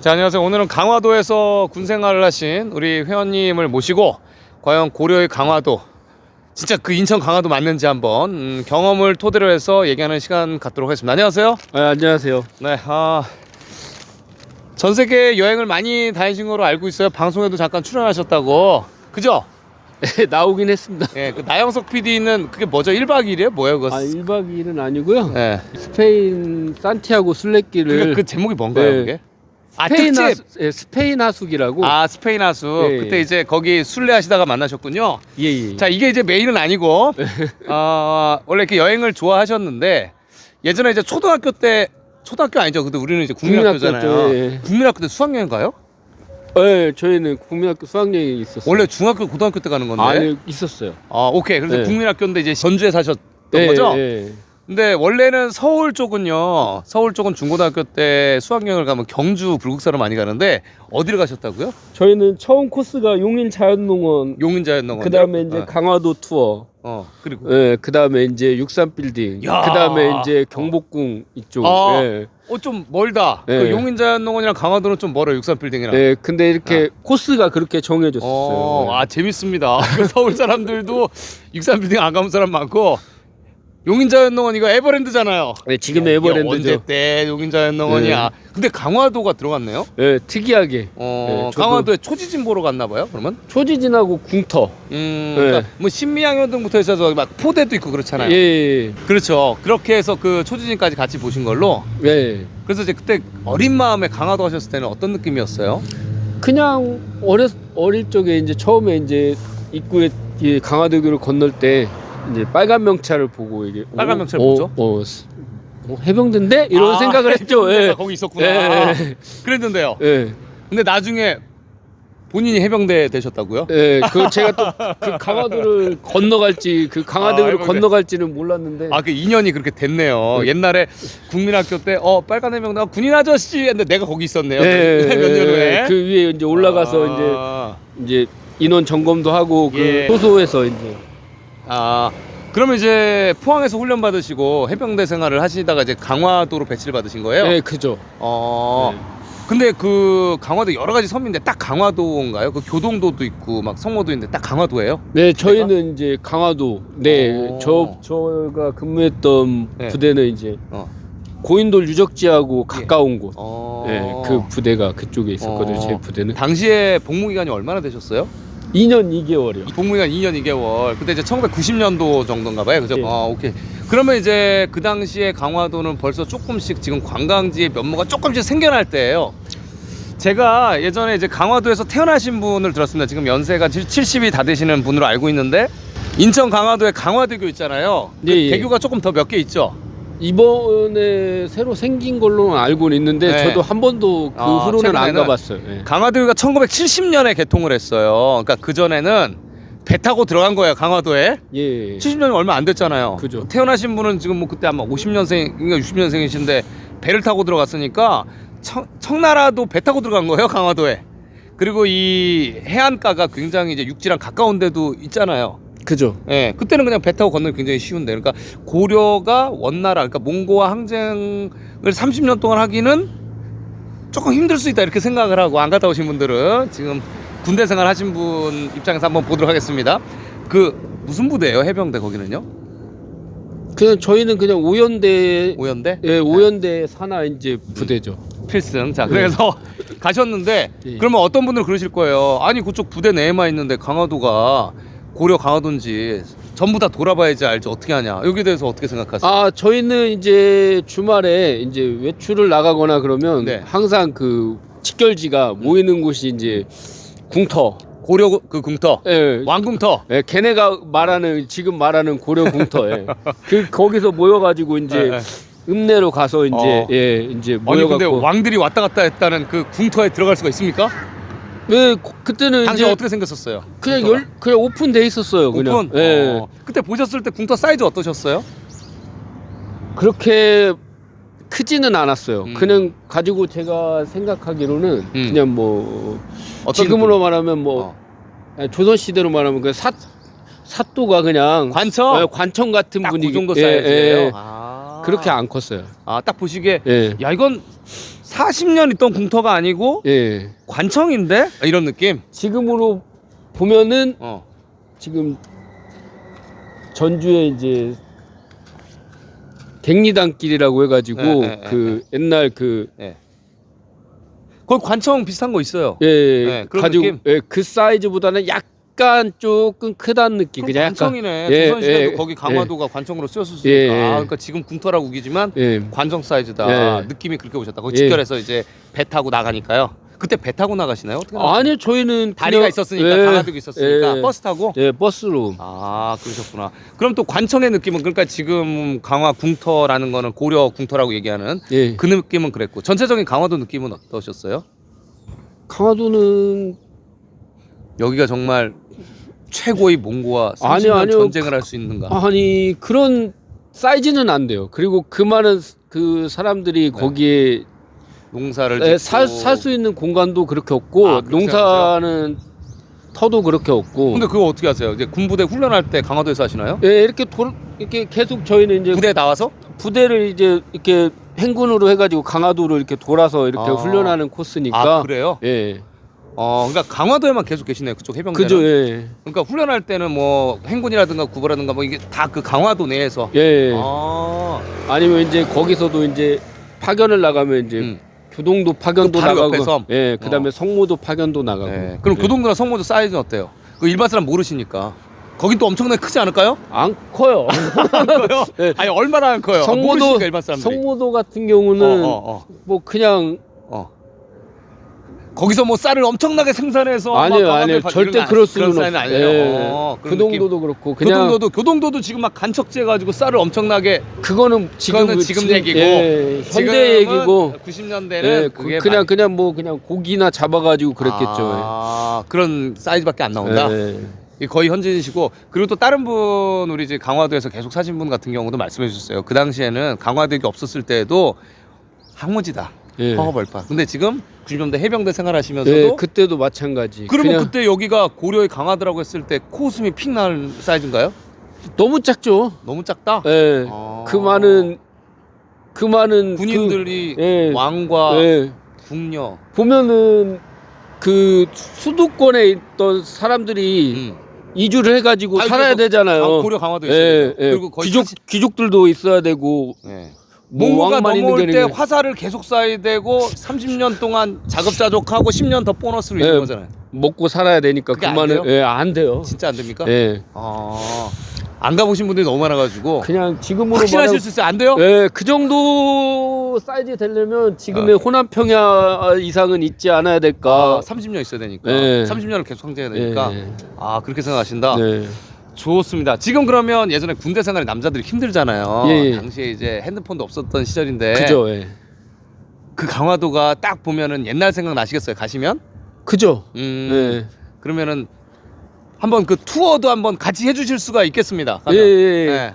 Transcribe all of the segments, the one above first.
자, 안녕하세요. 오늘은 강화도에서 군 생활을 하신 우리 회원님을 모시고 과연 고려의 강화도 진짜 그 인천 강화도 맞는지 한번 음, 경험을 토대로 해서 얘기하는 시간 갖도록 하겠습니다. 안녕하세요. 아, 안녕하세요. 네, 아, 전 세계 여행을 많이 다니신 거로 알고 있어요. 방송에도 잠깐 출연하셨다고. 그죠? 나오긴 했습니다. 예, 그 나영석 PD는 그게 뭐죠? 1박 2일이에요? 뭐예요? 그거? 아, 1박 2일은 아니고요. 예. 스페인 산티아고 술래길을 그게 그 제목이 뭔가요, 네. 그게? 아, 스페인, 특집. 하수, 예, 스페인 하숙이라고. 아, 스페인 하수. 예, 그때 예. 이제 거기 술래 하시다가 만나셨군요. 예, 예. 자 이게 이제 메인은 아니고 어, 원래 이렇게 여행을 좋아하셨는데 예전에 이제 초등학교 때 초등학교 아니죠 근데 우리는 이제 국민학교잖아요 국민학교죠, 예. 국민학교 때 수학여행 가요? 예, 저희는 국민학교 수학여행이 있었어요. 원래 중학교 고등학교 때 가는 건데 아니, 있었어요. 아 오케이 그래서 네. 국민학교인데 이제 전주에 사셨던 예, 거죠? 예. 근데 원래는 서울 쪽은요 서울 쪽은 중고등학교 때 수학여행을 가면 경주 불국사로 많이 가는데 어디를 가셨다고요? 저희는 처음 코스가 용인 자연농원, 용인자였던 그 다음에 이제 어, 강화도 투어, 어 그리고 예, 그 다음에 이제 육산 빌딩, 그 야. 다음에 이제 경복궁 이쪽. 아. 예. 어 좀 멀다 네. 그 용인자연농원이랑 강화도는 좀 멀어 육산 빌딩이랑 예, 근데 이렇게 코스가 그렇게 정해졌었어요. 어, 예. 아 재밌습니다. 그 서울 사람들도 육산 빌딩 안 가본 사람 많고 용인자연농원 이거 에버랜드잖아요. 네, 지금 에버랜드죠. 언제 때 용인자연농원이야. 근데 강화도가 들어갔네요. 예, 특이하게 어, 네, 저도- 강화도에 초지진 보러 갔나 봐요. 그러면 초지진하고 궁터. 음, 네. 그러니까 뭐 신미양요등부터 해서 막 포대도 있고 그렇잖아요. 예, 예, 그렇죠. 그렇게 해서 그 초지진까지 같이 보신 걸로. 예. 예. 그래서 이제 그때 어린 마음에 강화도 하셨을 때는 어떤 느낌이었어요? 그냥 어렸 어릴 적에 이제 처음에 이제 입구에 이 강화도교를 건널 때 이제 빨간 명찰을 보고 이게 빨간 어, 명찰 어, 뭐죠? 어, 스- 어, 해병대인데 이런 아, 생각을 했죠. 해병대가 예. 거기 있었구나. 예, 그랬는데요. 예. 근데 나중에 본인이 해병대 되셨다고요? 예, 그 제가 또 그 강화도를 건너갈지 그 강화도를 아, 해병대. 건너갈지는 몰랐는데 아 그 인연이 그렇게 됐네요. 네. 옛날에 국민학교 때 어 빨간 해병대 군인 아저씨 했는데 내가 거기 있었네요. 예, 몇년 후에 그 위에 이제 올라가서 아, 이제 이제 인원 점검도 하고 그 예. 소소에서 이제 아 그러면 이제 포항에서 훈련 받으시고 해병대 생활을 하시다가 이제 강화도로 배치를 받으신 거예요? 예, 그죠. 어. 네. 근데 그 강화도 여러 가지 섬인데 딱 강화도인가요? 그 교동도도 있고 막 성모도 있는데 딱 강화도예요? 네, 저희는 이제 강화도. 네, 오. 저 저가 근무했던 네. 부대는 이제 어. 고인돌 유적지하고 가까운 곳. 어. 네, 그 부대가 그쪽에 있었거든요. 어. 제 부대는 당시에 복무 기간이 얼마나 되셨어요? 2년 2개월이요. 복무기간 2년 2개월. 그때 이제 1990년도 정도인가 봐요. 그죠? 예. 아, 오케이. 그러면 이제 그 당시에 강화도는 벌써 조금씩 지금 관광지의 면모가 조금씩 생겨날 때예요. 제가 예전에 이제 강화도에서 태어나신 분을 들었습니다. 지금 연세가 70이 다 되시는 분으로 알고 있는데 인천 강화도에 강화대교 있잖아요. 그 예, 예. 대교가 조금 더 몇 개 있죠. 이번에 새로 생긴 걸로는 알고는 있는데 네. 저도 한 번도 그 아, 후로는 안 최근에는 가봤어요. 예. 강화대교가 1970년에 개통을 했어요. 그러니까 그 전에는 배 타고 들어간 거예요. 강화도에. 예. 70년이 얼마 안 됐잖아요. 그죠. 태어나신 분은 지금 뭐 그때 아마 50년생, 그러니까 60년생이신데 배를 타고 들어갔으니까 청, 청나라도 배 타고 들어간 거예요, 강화도에. 그리고 이 해안가가 굉장히 이제 육지랑 가까운 데도 있잖아요. 그죠. 예, 그때는 그냥 배 타고 건너기 굉장히 쉬운데. 그러니까 고려가 원나라, 그러니까 몽고와 항쟁을 30년 동안 하기는 조금 힘들 수 있다 이렇게 생각을 하고 안 갔다 오신 분들은 지금 군대 생활 하신 분 입장에서 한번 보도록 하겠습니다. 그 무슨 부대예요, 해병대 거기는요? 그냥 저희는 그냥 오연대 오연대? 예, 오연대 산하 이제 부대죠. 필승. 자, 그래서 가셨는데 예. 그러면 어떤 분들은 그러실 거예요. 아니 그쪽 부대 내에만 있는데 강화도가 고려 강화도인지 전부 다 돌아봐야지 알지 어떻게 하냐. 여기에 대해서 어떻게 생각하세요? 아 저희는 이제 주말에 이제 외출을 나가거나 그러면 네. 항상 그 직결지가 모이는 곳이 이제 궁터. 고려 그 궁터, 예. 왕궁터. 예, 걔네가 말하는 지금 말하는 고려 궁터에 그 거기서 모여가지고 이제 예, 예. 읍내로 가서 이제 어. 예 이제 아니 근데 모여갖고 왕들이 왔다 갔다 했다는 그 궁터에 들어갈 수가 있습니까? 예 고- 그때는 당시 이제 어떻게 생겼었어요? 그냥 궁터가? 열 그냥 오픈돼 있었어요 그냥 오픈. 예 어. 그때 보셨을 때 궁터 사이즈 어떠셨어요? 그렇게 크지는 않았어요 음. 그냥 가지고 제가 생각하기로는 음. 그냥 뭐 어떤 지금으로? 말하면 뭐 어. 예, 조선 시대로 말하면 그삿 사또가 그냥 관청. 예, 관청 같은 딱 분위기 그 정도 예, 사이즈예요. 예. 아. 그렇게 안 컸어요. 아, 딱 보시기에 예. 야, 이건 40년 있던 궁터가 아니고 예. 관청인데? 이런 느낌. 지금으로 보면은 어. 지금 전주에 이제 갱리단길이라고 해가지고 네, 네, 그 옛날 그 예. 거기 관청 비슷한 거 있어요. 예, 네, 그런 가지고 느낌? 예, 그 사이즈보다는 약 간 조금 크다는 느낌. 그냥 약간 관청이네. 예, 조선시대도 예, 거기 강화도가 관청으로 쓰였으니까. 예, 예. 아, 그러니까 지금 궁터라고 우기지만 예, 관청 사이즈다. 예. 느낌이 그렇게 오셨다. 거기 예. 직결해서 이제 배 타고 나가니까요. 그때 배 타고 나가시나요? 어떻게 나가시나요? 아니요 저희는 다리가 그냥- 있었으니까 예, 강화도가 있었으니까 예, 버스 타고 예 버스로 아 그러셨구나. 그럼 또 관청의 느낌은 그러니까 지금 강화 궁터라는 거는 고려 궁터라고 얘기하는 예 그 느낌은 그랬고 전체적인 강화도 느낌은 어떠셨어요? 강화도는 여기가 정말 최고의 몽고와 30년 아니요, 아니요. 전쟁을 할 수 있는가? 아니 그런 사이즈는 안 돼요. 그리고 그 많은 그 사람들이 네. 거기에 농사를 살살 수 있는 공간도 그렇게 없고 아, 그렇게 농사는 터도 그렇게 없고 근데 그거 어떻게 하세요? 이제 군부대 훈련할 때 강화도에서 하시나요? 예, 이렇게 돌 이렇게 계속 저희는 이제 부대에 나와서? 부대를 이제 이렇게 행군으로 해가지고 강화도로 이렇게 돌아서 이렇게 아. 훈련하는 코스니까 아 그래요? 예 어 그러니까 강화도에만 계속 계시네요 그쪽 해병대. 그죠 예 그러니까 훈련할 때는 뭐 행군이라든가 구보라든가 뭐 이게 다 그 강화도 내에서. 예. 아. 아니면 이제 거기서도 이제 파견을 나가면 이제 음. 교동도 파견도 그 바로 나가고 옆에 섬? 예 그다음에 어. 성모도 파견도 나가고 네. 그럼 예. 교동도나 성모도 사이즈는 어때요? 그 일반 사람 모르시니까. 거긴 또 엄청나게 크지 않을까요? 안 커요 커요? 예. 아니 얼마나 안 커요? 성모도 모르시니까 일반 사람들이. 성모도 같은 경우는 어, 어, 어, 뭐 그냥 어. 거기서 뭐 쌀을 엄청나게 생산해서 막 강화도에 아니에요 파- 절대 그럴 안- 수는 없어요 아니에요. 예. 어, 그런 느낌. 교동도도 그렇고 그냥 교동도도 교동도도 지금 막 간척지 해가지고 쌀을 엄청나게 그거는 지금 그거는 지금 얘기고, 예, 현대 얘기고 90년대는 예, 그게 그, 냥 많이- 그냥 뭐 그냥 고기나 잡아가지고 그랬겠죠. 아, 그런 사이즈밖에 안 나온다. 예. 이 거의 현지이시고 그리고 또 다른 분 우리 이제 강화도에서 계속 사신 분 같은 경우도 말씀해 주셨어요. 그 당시에는 강화도가 없었을 때에도 항무지다. 예. 허허벌판. 근데 지금 90년대 해병대 생활하시면서도 예, 그때도 마찬가지. 그러면 그냥 그때 여기가 고려의 강화도라고 했을 때 코웃음이 픽 날 사이즈인가요? 너무 작죠. 너무 작다. 예. 아. 그 많은 그 많은 군인들이 그, 예. 왕과 예. 궁녀 보면은 그 수도권에 있던 사람들이 음. 이주를 해가지고 아니, 살아야 되잖아요. 강- 고려 강화도 있어요. 예, 예. 그리고 거의 귀족 사실- 귀족들도 있어야 되고 예. 뭐 몽고가 왕만 있는 넘어올 게때 아니라- 화살을 계속 쏴야 되고 30년 동안 자급자족하고 10년 더 보너스로 예. 있는 거잖아요. 먹고 살아야 되니까 그게 안 그만은 돼요? 예, 안 돼요. 진짜 안 됩니까? 예. 아, 안 가보신 분들이 너무 많아가지고 그냥 지금으로 확신하실 말하면- 수 있어요? 안 돼요? 예, 그 정도 사이즈 되려면 지금의 어. 호남 평야 이상은 있지 않아야 될까. 아, 30년 있어야 되니까 예. 30년을 계속 상징해야 되니까 예. 아 그렇게 생각하신다. 네. 좋습니다. 지금 그러면 예전에 군대 생활에 남자들이 힘들잖아요. 예, 예. 당시에 이제 핸드폰도 없었던 시절인데 그죠. 예. 그 강화도가 딱 보면은 옛날 생각 나시겠어요? 가시면? 그죠. 음, 예. 그러면은 한번 그 투어도 한번 같이 해주실 수가 있겠습니다. 예, 예, 예. 네.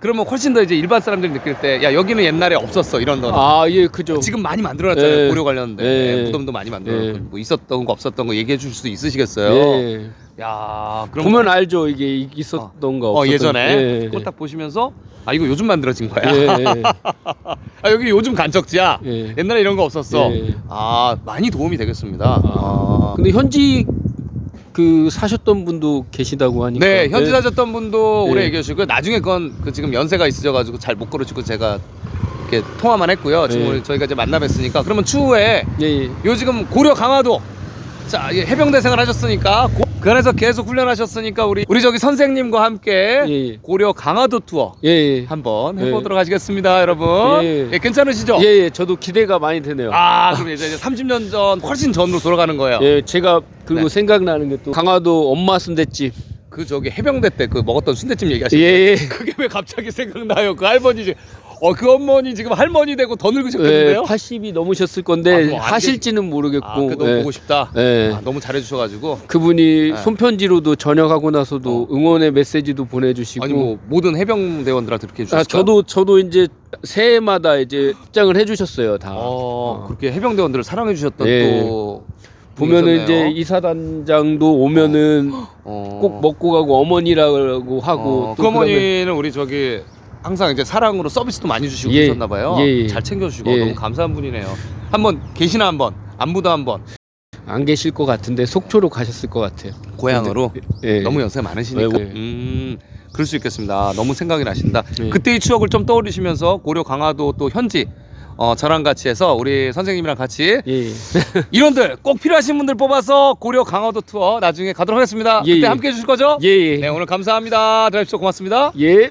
그러면 훨씬 더 이제 일반 사람들이 느낄 때 야 여기는 옛날에 없었어 이런 거 아, 예, 그죠. 지금 많이 만들어놨잖아요 예. 고려 관련된 예. 무덤도 많이 만들어놨고 예. 뭐 있었던 거 없었던 거 얘기해 주실 수 있으시겠어요? 예. 야 그럼 보면 알죠. 이게 있었던 거 어 없었던 예전에 예. 그걸 딱 보시면서 아 이거 요즘 만들어진 거야 예. 아 여기 요즘 간척지야 예. 옛날에 이런 거 없었어 예. 아 많이 도움이 되겠습니다 아. 근데 현지 그 사셨던 분도 계시다고 하니까. 네 현지 예. 사셨던 분도 오래 예. 얘기해 주시고 나중에 그건 그 지금 연세가 있으셔가지고 잘 못 걸어주고 제가 이렇게 통화만 했고요 지금 예. 오늘 저희가 이제 만나 뵀으니까 그러면 추후에 예, 예. 요 지금 고려 강화도 자 예, 해병대 생활 하셨으니까 고- 그 안에서 계속 훈련하셨으니까 우리 우리 저기 선생님과 함께 예, 예. 고려 강화도 투어 예, 예. 한번 예. 해보도록 하시겠습니다 여러분 예. 예, 괜찮으시죠? 예, 예. 저도 기대가 많이 되네요. 아 그럼 이제 30년 전 훨씬 전으로 돌아가는 거예요 예, 제가 그리고 네. 생각나는 게 또 강화도 엄마 순대집. 그 저기 해병대 때 그 먹었던 순대집 얘기하시는 예, 예. 그게 왜 갑자기 생각나요 그 할머니 지- 어 그 어머니 지금 할머니 되고 더 예, 늙으셨겠는데요? 80이 넘으셨을 아, 건데 그럼 안 하실지는 모르겠고. 아, 그 너무 예. 보고 싶다. 예. 아, 너무 잘해주셔가지고 그분이 네. 손편지로도 전역하고 나서도 응원의 메시지도 보내주시고. 아니 뭐 모든 해병 대원들한테 그렇게 해주셨어요. 아, 저도 저도 이제 새해마다 이제 입장을 해주셨어요 다. 어, 그렇게 해병 대원들을 사랑해주셨던 예. 또 보면은 이제. 이사단장도 오면은 어. 꼭 먹고 가고 어머니라고 하고 어, 또그 어머니는 우리 저기 항상 이제 사랑으로 서비스도 많이 주시고 예. 계셨나 봐요. 예, 예. 잘 챙겨주시고 예. 너무 감사한 분이네요. 한번 계시나 한번 안부도 한번 안 계실 것 같은데 속초로 가셨을 것 같아요. 고향으로 예. 너무 연세 많으시니까. 예, 예. 음, 그럴 수 있겠습니다. 너무 생각이 나신다. 예. 그때의 추억을 좀 떠올리시면서 고려 강화도 또 현지 어, 저랑 같이 해서 우리 선생님이랑 같이 예. 인원들 꼭 필요하신 분들 뽑아서 고려 강화도 투어 나중에 가도록 하겠습니다. 예, 그때 예. 함께 해주실 거죠? 예. 예. 네 오늘 감사합니다. 드라이브 고맙습니다. 예.